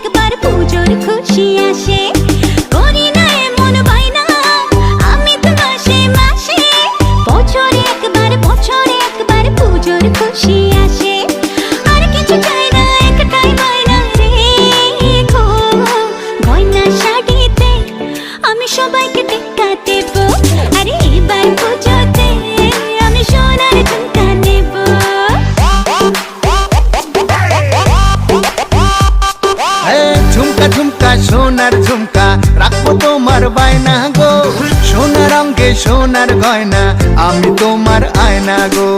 একবার পুজোর খুশি আসে। সোনার ঝুমকা রাখব তোমার বায়না গো। সোনার অঙ্গে সোনার গয়না আমি তোমার আয়না গো।